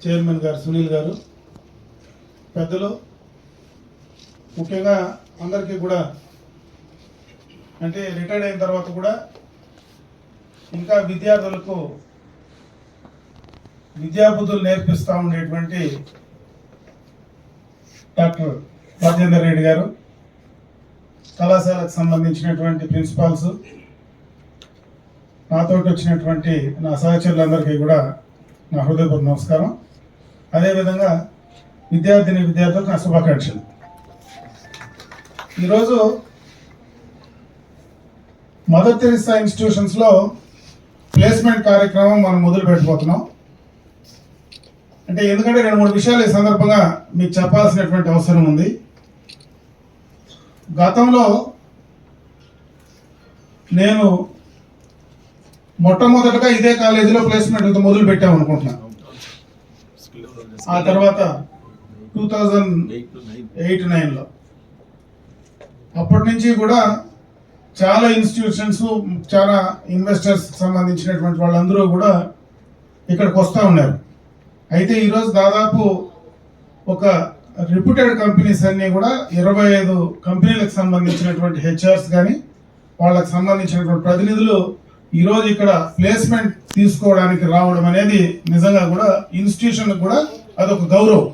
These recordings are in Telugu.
చైర్మన్ గారు సునీల్ గారు పెద్దలు ముఖ్యంగా అందరికీ కూడా అంటే రిటైర్డ్ అయిన తర్వాత కూడా ఇంకా విద్యార్థులకు విద్యాబుద్ధులు నేర్పిస్తూ ఉండేటువంటి డాక్టర్ రాజేందర్ రెడ్డి గారు కళాశాలకు సంబంధించినటువంటి ప్రిన్సిపాల్స్ నాతోటి వచ్చినటువంటి నా సహచరులందరికీ కూడా నా హృదయపూర్వక నమస్కారం. అదేవిధంగా విద్యార్థిని విద్యార్థులకు నా శుభాకాంక్షలు. ఈరోజు మదర్ తెరిసా ఇన్స్టిట్యూషన్స్లో ప్లేస్మెంట్ కార్యక్రమం మనం మొదలు పెట్టబోతున్నాం. అంటే ఎందుకంటే రెండు మూడు విషయాలు ఈ సందర్భంగా మీకు చెప్పాల్సినటువంటి అవసరం ఉంది. గతంలో నేను మొట్టమొదటగా ఇదే కాలేజీలో ప్లేస్మెంట్ మొదలు పెట్టాం అనుకుంటున్నాను ఆ తర్వాత టూ థౌజండ్ ఎయిట్ నైన్లో అప్పటి నుంచి కూడా చాలా ఇన్స్టిట్యూషన్స్ చాలా ఇన్వెస్టర్స్ సంబంధించినటువంటి వాళ్ళందరూ కూడా ఇక్కడికి వస్తూ ఉన్నారు. అయితే ఈరోజు దాదాపు ఒక రిప్యూటెడ్ కంపెనీస్ అన్నీ కూడా ఇరవై ఐదు కంపెనీలకు సంబంధించినటువంటి హెచ్ఆర్స్ కానీ వాళ్ళకి సంబంధించినటువంటి ప్రతినిధులు ఈరోజు ఇక్కడ ప్లేస్మెంట్ తీసుకోవడానికి రావడం అనేది నిజంగా కూడా ఇన్స్టిట్యూషన్ కూడా అదొక గౌరవం.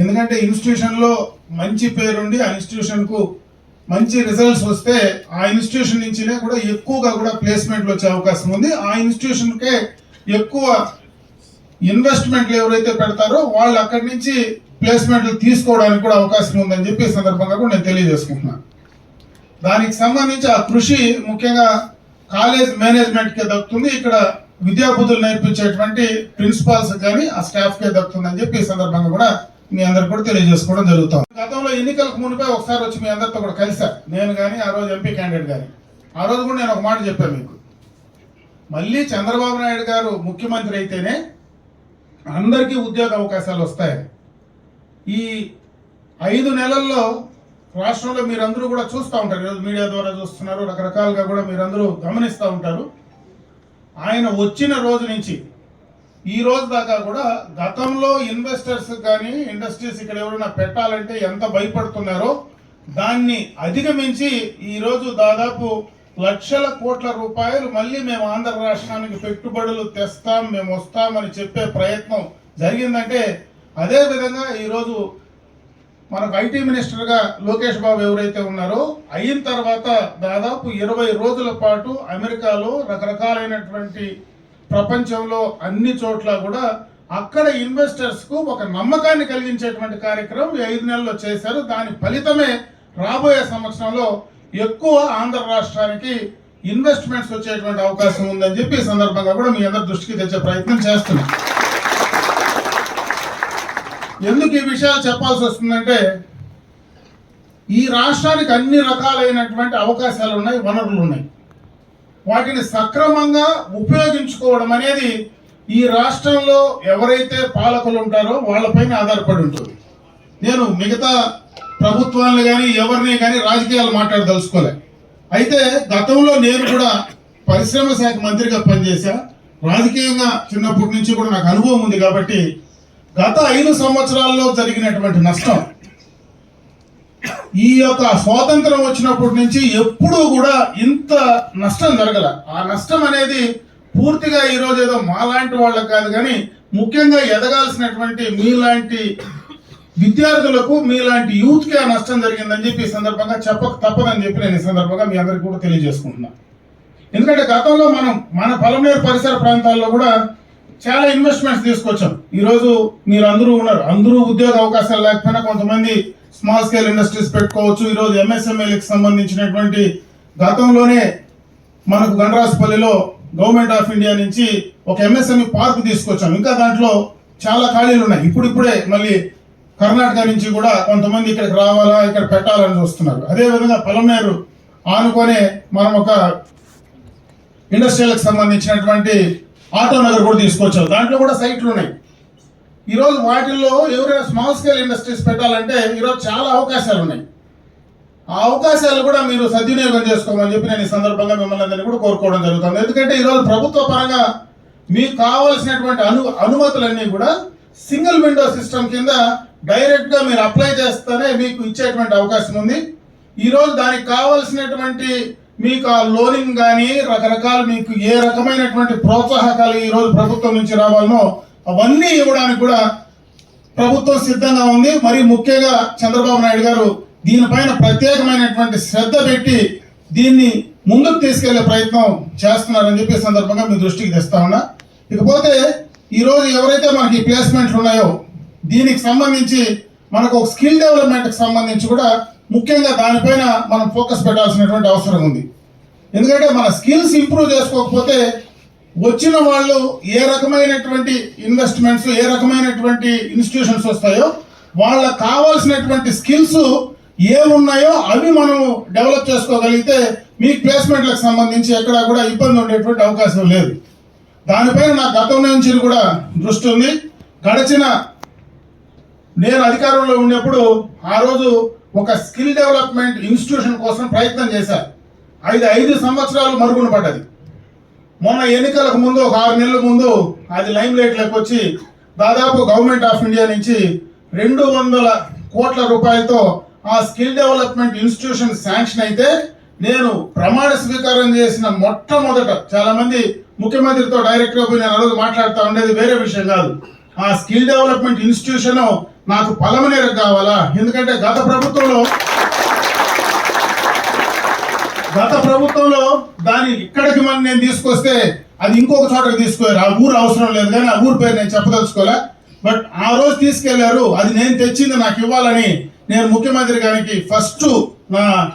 ఎందుకంటే ఇన్స్టిట్యూషన్లో మంచి పేరుండి ఆ ఇన్స్టిట్యూషన్కు మంచి రిజల్ట్స్ వస్తే ఆ ఇన్స్టిట్యూషన్ నుంచినే కూడా ఎక్కువగా కూడా ప్లేస్మెంట్లు వచ్చే అవకాశం ఉంది. ఆ ఇన్స్టిట్యూషన్కే ఎక్కువ ఇన్వెస్ట్మెంట్లు ఎవరైతే పెడతారో వాళ్ళు అక్కడి నుంచి ప్లేస్మెంట్లు తీసుకోవడానికి కూడా అవకాశం ఉందని చెప్పి సందర్భంగా కూడా నేను తెలియజేసుకుంటున్నాను. దానికి సంబంధించి ఆ కృషి ముఖ్యంగా కాలేజ్ మేనేజ్మెంట్కే దక్కుతుంది. ఇక్కడ విద్యాబుద్ధులు నేర్పించేటువంటి ప్రిన్సిపాల్స్ కానీ ఆ స్టాఫ్కే దక్కుతుందని చెప్పి ఈ సందర్భంగా కూడా మీ అందరు కూడా తెలియజేసుకోవడం జరుగుతాం గతంలో ఎన్నికలకు మునిపే ఒకసారి వచ్చి మీ అందరితో కూడా కలిసా? నేను కానీ ఆ రోజు ఎంపీ క్యాండిడేట్ కానీ ఆ రోజు కూడా నేను ఒక మాట చెప్పాను మీకు. మళ్ళీ చంద్రబాబు నాయుడు గారు ముఖ్యమంత్రి అయితేనే అందరికీ ఉద్యోగ అవకాశాలు వస్తాయి. ఈ ఐదు నెలల్లో రాష్ట్రంలో మీరందరూ కూడా చూస్తూ ఉంటారు. ఈరోజు మీడియా ద్వారా చూస్తున్నారు. రకరకాలుగా కూడా మీరందరూ గమనిస్తూ ఉంటారు. ఆయన వచ్చిన రోజు నుంచి ఈ రోజు దాకా కూడా గతంలో ఇన్వెస్టర్స్ కానీ ఇండస్ట్రీస్ ఇక్కడ ఎవరైనా పెట్టాలంటే ఎంత భయపడుతున్నారో దాన్ని అధిగమించి ఈరోజు దాదాపు లక్షల కోట్ల రూపాయలు మళ్ళీ మేము ఆంధ్ర రాష్ట్రానికి పెట్టుబడులు తెస్తాం మేము వస్తామని చెప్పే ప్రయత్నం జరిగిందంటే అదే విధంగా ఈరోజు మనకు ఐటీ మినిస్టర్గా లోకేష్ బాబు ఎవరైతే ఉన్నారో అయిన తర్వాత దాదాపు ఇరవై రోజుల పాటు అమెరికాలో రకరకాలైనటువంటి ప్రపంచంలో అన్ని చోట్ల కూడా అక్కడ ఇన్వెస్టర్స్కు ఒక నమ్మకాన్ని కలిగించేటువంటి కార్యక్రమం ఐదు నెలల్లో చేశారు. దాని ఫలితమే రాబోయే సంవత్సరంలో ఎక్కువ ఆంధ్ర రాష్ట్రానికి ఇన్వెస్ట్మెంట్స్ వచ్చేటువంటి అవకాశం ఉందని చెప్పి ఈ సందర్భంగా కూడా మీ అందరి దృష్టికి తెచ్చే ప్రయత్నం చేస్తున్నాం. ఎందుకు ఈ విషయాలు చెప్పాల్సి వస్తుందంటే ఈ రాష్ట్రానికి అన్ని రకాలైనటువంటి అవకాశాలు ఉన్నాయి వనరులు ఉన్నాయి. వాటిని సక్రమంగా ఉపయోగించుకోవడం అనేది ఈ రాష్ట్రంలో ఎవరైతే పాలకులు ఉంటారో వాళ్ళపైన ఆధారపడి ఉంటుంది. నేను మిగతా ప్రభుత్వాలను కానీ ఎవరిని కానీ రాజకీయాలు మాట్లాడదలుచుకోలే. అయితే గతంలో నేను కూడా పరిశ్రమ శాఖ మంత్రిగా పనిచేశా. రాజకీయంగా చిన్నప్పటి నుంచి కూడా నాకు అనుభవం ఉంది కాబట్టి గత ఐదు సంవత్సరాల్లో జరిగినటువంటి నష్టం ఈ యొక్క స్వాతంత్రం వచ్చినప్పటి నుంచి ఎప్పుడూ కూడా ఇంత నష్టం జరగల. ఆ నష్టం అనేది పూర్తిగా ఈ రోజు ఏదో మాలాంటి వాళ్ళకి కాదు కానీ ముఖ్యంగా ఎదగాల్సినటువంటి మీలాంటి విద్యార్థులకు మీలాంటి యూత్కి ఆ నష్టం జరిగిందని చెప్పి ఈ సందర్భంగా చెప్పక తప్పదని చెప్పి నేను ఈ సందర్భంగా మీ అందరికీ కూడా తెలియజేసుకుంటున్నాను ఎందుకంటే గతంలో మనం మన పలమనేరు పరిసర ప్రాంతాల్లో కూడా చాలా ఇన్వెస్ట్మెంట్స్ తీసుకొచ్చాం. ఈరోజు మీరు అందరూ ఉన్నారు. అందరూ ఉద్యోగ అవకాశాలు లేకపోయినా కొంతమంది స్మాల్ స్కేల్ ఇండస్ట్రీస్ పెట్టుకోవచ్చు. ఈరోజు ఎంఎస్ఎంఎల్కి సంబంధించినటువంటి గతంలోనే మనకు గణరాజపల్లిలో గవర్నమెంట్ ఆఫ్ ఇండియా నుంచి ఒక ఎంఎస్ఎంఈ పార్క్ తీసుకొచ్చాం. ఇంకా దాంట్లో చాలా ఖాళీలు ఉన్నాయి. ఇప్పుడిప్పుడే మళ్ళీ కర్ణాటక నుంచి కూడా కొంతమంది ఇక్కడికి రావాలా ఇక్కడ పెట్టాలని చూస్తున్నారు. అదేవిధంగా పలమనేరు ఆనుకొనే మనం ఒక ఇండస్ట్రియల్కి సంబంధించినటువంటి ఆటో నగర్ కూడా తీసుకొచ్చారు దాంట్లో కూడా సైట్లు ఉన్నాయి. ఈరోజు వాటిల్లో ఎవరైనా స్మాల్ స్కేల్ ఇండస్ట్రీస్ పెట్టాలంటే ఈరోజు చాలా అవకాశాలు ఉన్నాయి. ఆ అవకాశాలు కూడా మీరు సద్వినియోగం చేసుకోమని చెప్పి నేను ఈ సందర్భంగా మిమ్మల్ని అందరినీ కూడా కోరుకోవడం జరుగుతుంది. ఎందుకంటే ఈరోజు ప్రభుత్వ పరంగా మీకు కావాల్సినటువంటి అను అనుమతులన్నీ కూడా సింగిల్ విండో సిస్టమ్ కింద డైరెక్ట్గా మీరు అప్లై చేస్తేనే మీకు ఇచ్చేటువంటి అవకాశం ఉంది. ఈరోజు దానికి కావాల్సినటువంటి మీకు ఆ లోనింగ్ కానీ రకరకాల మీకు ఏ రకమైనటువంటి ప్రోత్సాహకాలు ఈ రోజు ప్రభుత్వం నుంచి రావాలనో అవన్నీ ఇవ్వడానికి కూడా ప్రభుత్వం సిద్ధంగా ఉంది. మరి ముఖ్యంగా చంద్రబాబు నాయుడు గారు దీనిపైన ప్రత్యేకమైనటువంటి శ్రద్ధ పెట్టి దీన్ని ముందుకు తీసుకెళ్ళే ప్రయత్నం చేస్తున్నారని చెప్పి సందర్భంగా మీ దృష్టికి తెస్తా ఉన్నా. ఇకపోతే ఈరోజు ఎవరైతే మనకి ప్లేస్మెంట్లు ఉన్నాయో దీనికి సంబంధించి మనకు ఒక స్కిల్ డెవలప్మెంట్కి సంబంధించి కూడా ముఖ్యంగా దానిపైన మనం ఫోకస్ పెట్టాల్సినటువంటి అవసరం ఉంది. ఎందుకంటే మన స్కిల్స్ ఇంప్రూవ్ చేసుకోకపోతే వచ్చిన వాళ్ళు ఏ రకమైనటువంటి ఇన్వెస్ట్మెంట్స్ ఏ రకమైనటువంటి ఇన్స్టిట్యూషన్స్ వస్తాయో వాళ్ళకి కావాల్సినటువంటి స్కిల్స్ ఏమున్నాయో అవి మనం డెవలప్ చేసుకోగలిగితే మీ ప్లేస్మెంట్లకు సంబంధించి ఎక్కడా కూడా ఇబ్బంది ఉండేటువంటి అవకాశం లేదు. దానిపైన నా గతం నుంచి కూడా దృష్టి ఉంది. గడిచిన నేను అధికారంలో ఉన్నప్పుడు ఆ రోజు ఒక స్కిల్ డెవలప్మెంట్ ఇన్స్టిట్యూషన్ కోసం ప్రయత్నం చేశారు. ఐదు ఐదు సంవత్సరాలు మరుగున పడ్డది. మొన్న ఎన్నికలకు ముందు ఒక ఆరు నెలల ముందు అది లైమ్ లైట్లోకి వచ్చి దాదాపు గవర్నమెంట్ ఆఫ్ ఇండియా నుంచి రెండు వందల కోట్ల రూపాయలతో ఆ స్కిల్ డెవలప్మెంట్ ఇన్స్టిట్యూషన్ శాంక్షన్ అయితే నేను ప్రమాణ స్వీకారం చేసిన మొట్టమొదట చాలామంది ముఖ్యమంత్రితో డైరెక్ట్గా పోయి నేను అడుగు మాట్లాడుతూ ఉండేది వేరే విషయం కాదు. ఆ స్కిల్ డెవలప్మెంట్ ఇన్స్టిట్యూషన్ నాకు పలమనేరకు కావాలా? ఎందుకంటే గత ప్రభుత్వంలో గత ప్రభుత్వంలో దాన్ని ఇక్కడికి మనం నేను తీసుకొస్తే అది ఇంకొక చోటకి తీసుకోరు ఆ ఊరు అవసరం లేదు కానీ ఆ ఊరు పేరు నేను చెప్పదలుచుకోలే. బట్ ఆ రోజు తీసుకెళ్ళారు. అది నేను తెచ్చింది నాకు ఇవ్వాలని నేను ముఖ్యమంత్రి గారికి ఫస్ట్ నా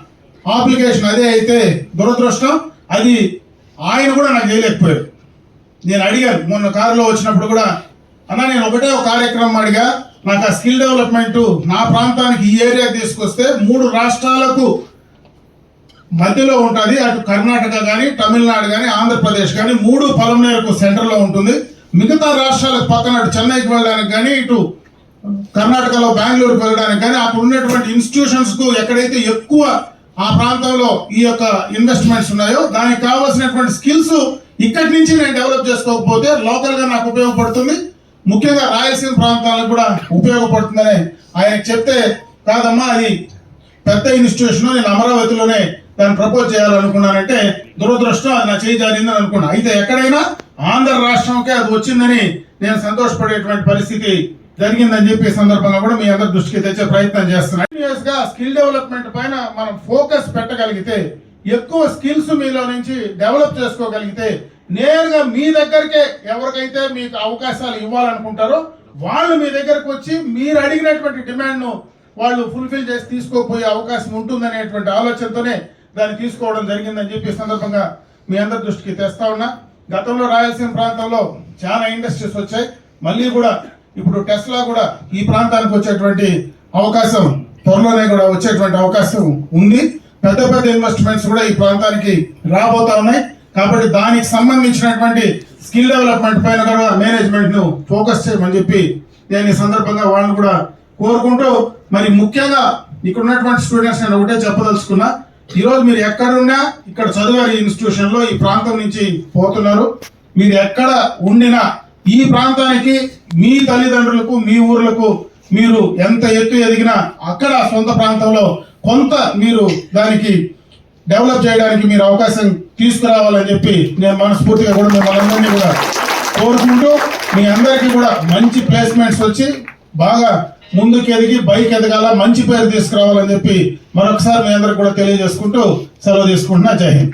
అప్లికేషన్ అదే అయితే దురదృష్టం. అది ఆయన కూడా నాకు చేయలేకపోయారు. నేను అడిగాను. మొన్న కారులో వచ్చినప్పుడు కూడా అన్న నేను ఒకటే ఒక కార్యక్రమం అడిగా. నాకు ఆ స్కిల్ డెవలప్మెంట్ నా ప్రాంతానికి ఈ ఏరియా తీసుకొస్తే మూడు రాష్ట్రాలకు మధ్యలో ఉంటుంది. అటు కర్ణాటక కానీ తమిళనాడు కానీ ఆంధ్రప్రదేశ్ కానీ మూడు పలమనేరకు సెంటర్లో ఉంటుంది. మిగతా రాష్ట్రాలకు పక్కన అటు చెన్నైకి వెళ్ళడానికి కానీ ఇటు కర్ణాటకలో బెంగళూరుకి వెళ్ళడానికి కానీ అక్కడ ఉన్నటువంటి ఇన్స్టిట్యూషన్స్కు ఎక్కడైతే ఎక్కువ ఆ ప్రాంతంలో ఈ యొక్క ఇన్వెస్ట్మెంట్స్ ఉన్నాయో దానికి కావాల్సినటువంటి స్కిల్స్ ఇక్కడి నుంచి నేను డెవలప్ చేసుకోకపోతే లోకల్గా నాకు ఉపయోగపడుతుంది. ముఖ్యంగా రాయలసీమ ప్రాంతాలకు కూడా ఉపయోగపడుతుందని ఆయన చెప్తే కాదమ్మా అది పెద్ద ఇన్స్టిట్యూషన్ నేను అమరావతిలోనే దాన్ని ప్రపోజ్ చేయాలనుకున్నానంటే దురదృష్టం అది నా చేయి జారిందని అనుకున్నా. అయితే ఎక్కడైనా ఆంధ్ర రాష్ట్రంకే అది వచ్చిందని నేను సంతోషపడేటువంటి పరిస్థితి జరిగిందని చెప్పి సందర్భంగా కూడా మీ అందరి దృష్టికి తెచ్చే ప్రయత్నం చేస్తున్నాను గా స్కిల్ డెవలప్మెంట్ పైన మనం ఫోకస్ పెట్టగలిగితే ఎక్కువ స్కిల్స్ మీలో నుంచి డెవలప్ చేసుకోగలిగితే నేరుగా మీ దగ్గరకే ఎవరికైతే మీకు అవకాశాలు ఇవ్వాలనుకుంటారో వాళ్ళు మీ దగ్గరకు వచ్చి మీరు అడిగినటువంటి డిమాండ్ను వాళ్ళు ఫుల్ఫిల్ చేసి తీసుకోపోయే అవకాశం ఉంటుందనేటువంటి ఆలోచనతోనే దాన్ని తీసుకోవడం జరిగిందని చెప్పి సందర్భంగా మీ అందరి దృష్టికి తెస్తా ఉన్నా. గతంలో రాయలసీమ ప్రాంతంలో చాలా ఇండస్ట్రీస్ వచ్చాయి. మళ్ళీ కూడా ఇప్పుడు టెస్లా కూడా ఈ ప్రాంతానికి వచ్చేటువంటి అవకాశం త్వరలోనే కూడా వచ్చేటువంటి అవకాశం ఉంది. పెద్ద పెద్ద ఇన్వెస్ట్మెంట్స్ కూడా ఈ ప్రాంతానికి రాబోతా ఉన్నాయి. కాబట్టి దానికి సంబంధించినటువంటి స్కిల్ డెవలప్మెంట్ పైన కూడా మేనేజ్మెంట్ను ఫోకస్ చేయమని చెప్పి నేను ఈ సందర్భంగా వాళ్ళని కూడా కోరుకుంటూ మరి ముఖ్యంగా ఇక్కడ ఉన్నటువంటి స్టూడెంట్స్ నేను ఒకటే చెప్పదలుచుకున్నా ఈరోజు మీరు ఎక్కడున్నా ఇక్కడ చదివారు ఈ ఇన్స్టిట్యూషన్లో ఈ ప్రాంతం నుంచి పోతున్నారు. మీరు ఎక్కడ ఉండినా ఈ ప్రాంతానికి మీ తల్లిదండ్రులకు మీ ఊర్లకు మీరు ఎంత ఎత్తు ఎదిగినా అక్కడ సొంత ప్రాంతంలో కొంత మీరు దానికి డెవలప్ చేయడానికి మీరు అవకాశం తీసుకురావాలని చెప్పి నేను మనస్ఫూర్తిగా కూడా మిమ్మల్ని అందరినీ కూడా కోరుకుంటూ మీ అందరికీ కూడా మంచి ప్లేస్మెంట్స్ వచ్చి బాగా ముందుకు ఎదిగి బైక్ ఎదగాల మంచి పేరు తీసుకురావాలని చెప్పి మరొకసారి మీ అందరికి కూడా తెలియజేసుకుంటూ సెలవు తీసుకుంటున్నా. జై హింద్.